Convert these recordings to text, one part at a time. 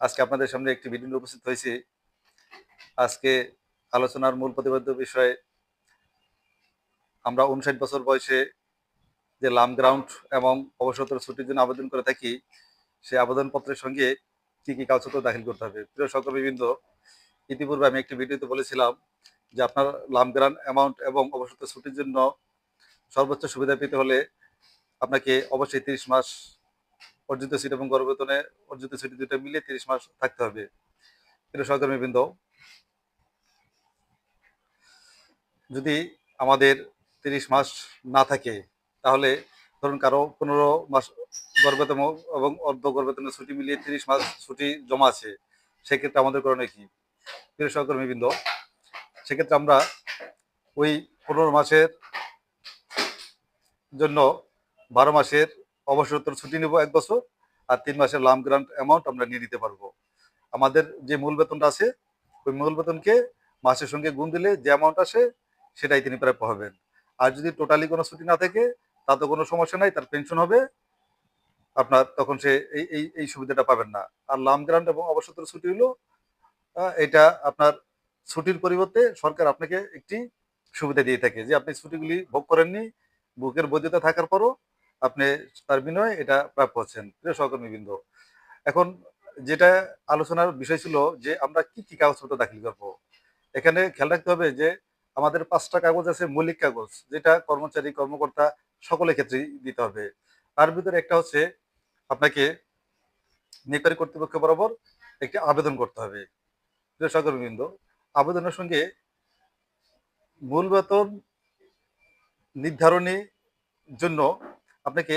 আজকে আপনাদের সামনে একটি ভিডিও উপস্থিত হয়েছি। আজকে আলোচনার মূল প্রতিপাদ্য বিষয়ে আমরা উনষাট বছর বয়সে যে লাম গ্রাউন্ড এবং অবসর ছুটির জন্য আবেদন করে থাকি, সেই আবেদনপত্রের সঙ্গে কি কি কাগজপত্র দাখিল করতে হবে? প্রিয় সহকর্মীবৃন্দ ইতিপূর্বে আমি একটি ভিডিওতে বলেছিলাম যে আপনার লাম গ্রান্ট অ্যামাউন্ট এবং অবসর ছুটির জন্য সর্বোচ্চ সুবিধা পেতে হলে আপনাকে অবশ্যই তিরিশ মাস অর্জিত সিট এবং গর্ভবেতনে অর্জিত সিট দুটো মিলিয়ে তিরিশ মাস থাকতে হবে। প্রিয় সহকর্মীবৃন্দ যদি আমাদের তিরিশ মাস না থাকে, তাহলে ধরুন কারও পনেরো মাস গর্ভবেতন এবং অর্ধ গর্ভবেতনের ছুটি মিলিয়ে তিরিশ মাস ছুটি জমা আছে, সেক্ষেত্রে আমাদের করণীয় কি? প্রিয় সহকর্মীবৃন্দ সেক্ষেত্রে আমরা ওই পনেরো মাসের জন্য বারো মাসের অবসরোত্তর ছুটি নেব এক বছর আর তিন মাসের লাম গ্রান্ট অ্যামাউন্ট আমরা নিয়ে নিতে পারব। আমাদের যে মূল বেতনটা আছে, ওই মূল বেতনকে মাসের সঙ্গে গুণ দিলে যে অ্যামাউন্ট আসে, সেটাই তিনি প্রায় পাবেন আর যদি টোটালি কোনো ছুটি না থাকে তাতে কোনো সমস্যা নাই, তার পেনশন হবে। আপনার তখন সে এই এই এই সুবিধাটা পাবেন না। আর লাম গ্রান্ট এবং অবসর ছুটি হলো এটা আপনার ছুটির পরিবর্তে সরকার আপনাকে একটি সুবিধা দিয়ে থাকে যে আপনি ছুটিগুলি ভোগ করেননি, বুকের বৈধতা থাকার পরও আপনি তার বিনিময়ে এটা প্রাপ্য হচ্ছেন প্রিয় সহকর্মীবৃন্দ, এখন যেটা আলোচনার বিষয় ছিল যে আমরা কি কি কাগজপত্র দাখিল করব। এখানে খেয়াল রাখতে হবে যে আমাদের পাঁচটা কাগজ আছে, মৌলিক কাগজ, যেটা কর্মচারী, কর্মকর্তা সকলের ক্ষেত্রেই দিতে হবে। তার ভিতরে একটা হচ্ছে আপনাকে নিকারী কর্তৃপক্ষ বরাবর একটি আবেদন করতে হবে। প্রিয় সহকর্মীবৃন্দ, আবেদনের সঙ্গে মূল বেতন নির্ধারণী জন্য আপনাকে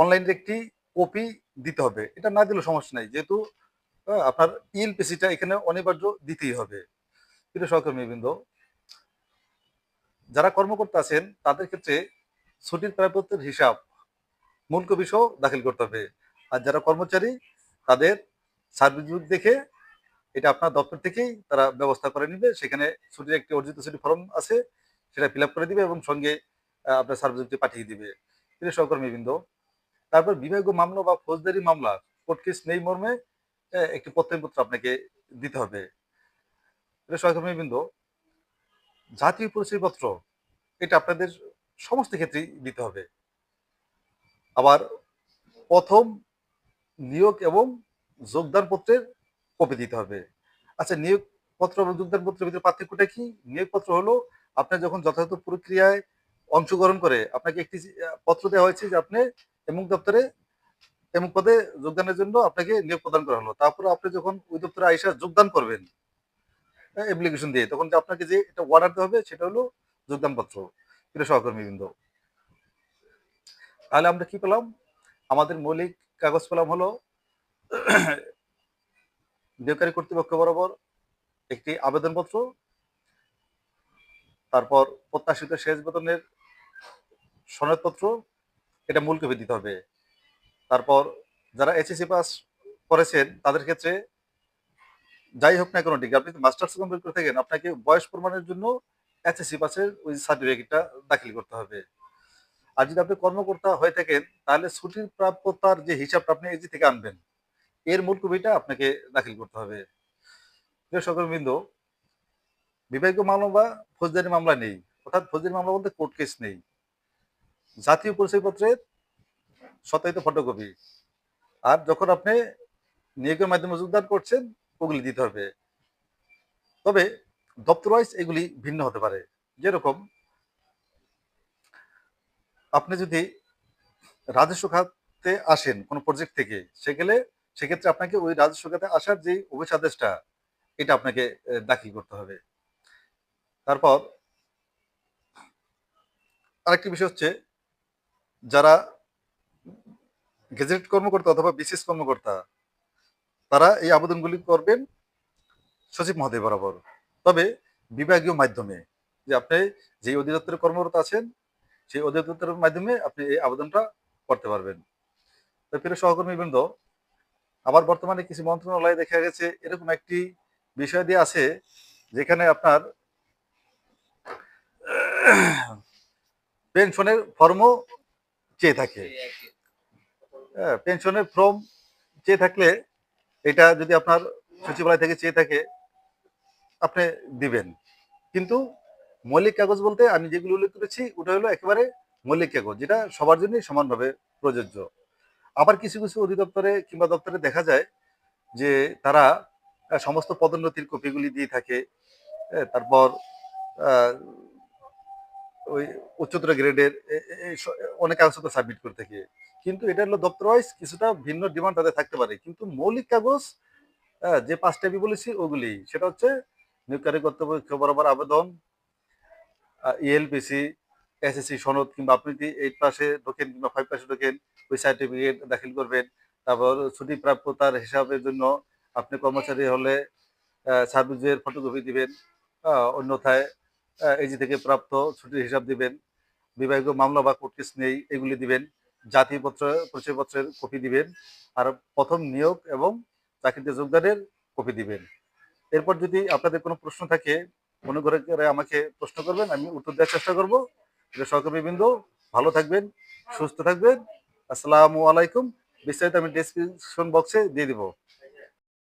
অনলাইনের একটি কপি দিতে হবে। এটা না দিলেও সমস্যা নাই। যেহেতু আপনার ইএলপিসিটা এখানে অনিবার্য দিতেই হবে। প্রিয় সহকর্মীবৃন্দ, যারা কর্মকর্তা আছেন, তাদের ক্ষেত্রে ছুটির প্রায়পত্রের হিসাব মূল কপি সহ দাখিল করতে হবে। আর যারা কর্মচারী, তাদের সার্ভিস বুক দেখে এটা আপনার দপ্তর থেকেই তারা ব্যবস্থা করে নিবে। সেখানে ছুটির একটি অর্জিত ছুটি ফর্ম আছে, সেটা ফিল করে দিবে এবং সঙ্গে আপনার সার্ভিসটি পাঠিয়ে দিবে। প্রিয় সহকর্মীবৃন্দ। তারপর বিভাগীয় মামলা বা ফৌজদারি মামলা, কোর্ট কেস নেই মর্মে একটি প্রত্যয়পত্র আপনাকে দিতে হবে। প্রিয় সহকর্মীবৃন্দ, জাতীয় পরিচয়পত্র এটা আপনাদের সমস্ত ক্ষেত্রেই দিতে হবে। আবার প্রথম নিয়োগ এবং যোগদান পত্রের কপি দিতে হবে। আচ্ছা নিয়োগ পত্র এবং যোগদান পত্রের ভিতরে পার্থক্যটা কি? নিয়োগপত্র হলো আপনি যখন যথাযথ প্রক্রিয়ায় অংশগ্রহণ করে আপনাকে একটি পত্র দেওয়া হয়েছে যে আপনি এমুক দপ্তরে, এমুক পদে যোগদানের জন্য আপনাকে নিয়োগ প্রদান করা হলো। তারপরে আপনি যখন ওই দপ্তরে আইসা যোগদান করবেন অ্যাপ্লিকেশন দিয়ে, তখন যে আপনাকে যে এটা অর্ডার দিতে হবে সেটা হলো যোগদান পত্র প্রিয় সহকর্মীবৃন্দ। তাহলে আমরা কি পেলাম? আমাদের মৌলিক কাগজ পেলাম হলো নিয়োগকারী কর্তৃপক্ষ বরাবর একটি আবেদনপত্র, তারপর প্রত্যাশিত শেষ বেতনের সনদপত্র, এটা মূল কপি দিতে হবে। তারপর যারা এইচএসসি পাস করেছেন, তাদের ক্ষেত্রে যাই হোক না কোনো, ডিগ্রি আপনি মাস্টার্স কমপ্লিট করে থাকেন, আপনাকে বয়স প্রমাণের জন্য এইচএসসি পাসের ওই সার্টিফিকেটটা দাখিল করতে হবে। আর যদি আপনি কর্মকর্তা হয়ে থাকেন, তাহলে ছুটির প্রাপ্যতার যে হিসাবটা আপনি এজি থেকে আনবেন, এর মূল কপিটা আপনাকে দাখিল করতে হবে। সহকর্মীবৃন্দ বিভাগীয় মামলা বা ফৌজদারি মামলা নেই। অর্থাৎ ফৌজদারি মামলা বলতে কোর্ট কেস নেই। জাতীয় পরিচয়পত্রের সত্যায়িত ফটোকপি আর যখন আপনি নিয়োগের মাধ্যমে যোগদান করছেন, ওগুলি দিতে হবে। তবে দপ্তর ওয়াইজ এগুলি ভিন্ন হতে পারে। যেরকম, আপনি যদি রাজস্ব খাতে আসেন কোনো প্রজেক্ট থেকে, সেগেলে সেক্ষেত্রে আপনাকে ওই রাজস্ব খাতে আসার যে অফিস আদেশটা এটা আপনাকে দাখিল করতে হবে। তারপর আরেকটি বিষয় হচ্ছে যারা গেজেট কর্মকর্তা অথবা বিশেষ কর্মকর্তা, তারা এই আবেদনগুলি করবেন সচিব মহোদয় বরাবর। তবে বিভাগীয় মাধ্যমে যে আপনি যে অধিদপ্তরে কর্মরত আছেন, সেই অধিদপ্তরের মাধ্যমে আপনি এই আবেদনটা করতে পারবেন। তো প্রিয় সহকর্মীবৃন্দ, আবার বর্তমানে কিছু মন্ত্রণালয়ে দেখা গেছে, এরকম একটি বিষয় দিয়ে আছে, যেখানে আপনার পেনশনের ফর্মও চেয়ে থাকে। হ্যাঁ, পেনশনের ফর্ম চেয়ে থাকলে এটা যদি আপনার সচিবালয় থেকে চেয়ে থাকে আপনি দিবেন। কিন্তু মৌলিক কাগজ বলতে আমি যেগুলো উল্লেখ করেছি ওটা হলো একেবারে মৌলিক কাগজ যেটা সবার জন্যই সমানভাবে প্রযোজ্য। আবার কিছু কিছু অধিদপ্তরে কিংবা দপ্তরে দেখা যায় যে তারা সমস্ত পদোন্নতির কপিগুলি দিয়ে থাকে হ্যাঁ, তারপর ওই উচ্চতর গ্রেডের অনেক কাগজপত্র সাবমিট করে থাকে। কিন্তু এটা হলো দপ্তর ওয়াইজ কিছুটা ভিন্ন ডিমান্ড তাদের থাকতে পারে। কিন্তু মৌলিক কাগজ যে পাঁচটা আমি বলেছি ওগুলি, সেটা হচ্ছে নিয়োগকারী কর্তৃপক্ষ বরাবর আবেদন ইএলপিসি এসএসসি সনদ কিংবা আপনি যদি এইট পাশে ঢোকেন কিংবা ফাইভ পাশে ঢোকেন, ওই সার্টিফিকেট দাখিল করবেন। তারপর ছুটি প্রাপ্যতার হিসাবের জন্য আপনি কর্মচারী হলে সার্ভিসের ফটোকপি দিবেন অন্যথায় এজি থেকে প্রাপ্ত ছুটির হিসাব দিবেন বিভাগীয় মামলা বা কোর্ট কেস নেই এগুলি দিবেন জাতিপত্র পরিচয়পত্রের কপি দিবেন, আর প্রথম নিয়োগ এবং চাকরিতে যোগদানের কপি দিবেন। এরপর যদি আপনাদের কোনো প্রশ্ন থাকে, মনে করে আমাকে প্রশ্ন করবেন, আমি উত্তর দেওয়ার চেষ্টা করব। সহকর্মীবৃন্দ, ভালো থাকবেন, সুস্থ থাকবেন। আসসালামু আলাইকুম। বিস্তারিত আমি ডেসক্রিপশন বক্সে দিয়ে দিব।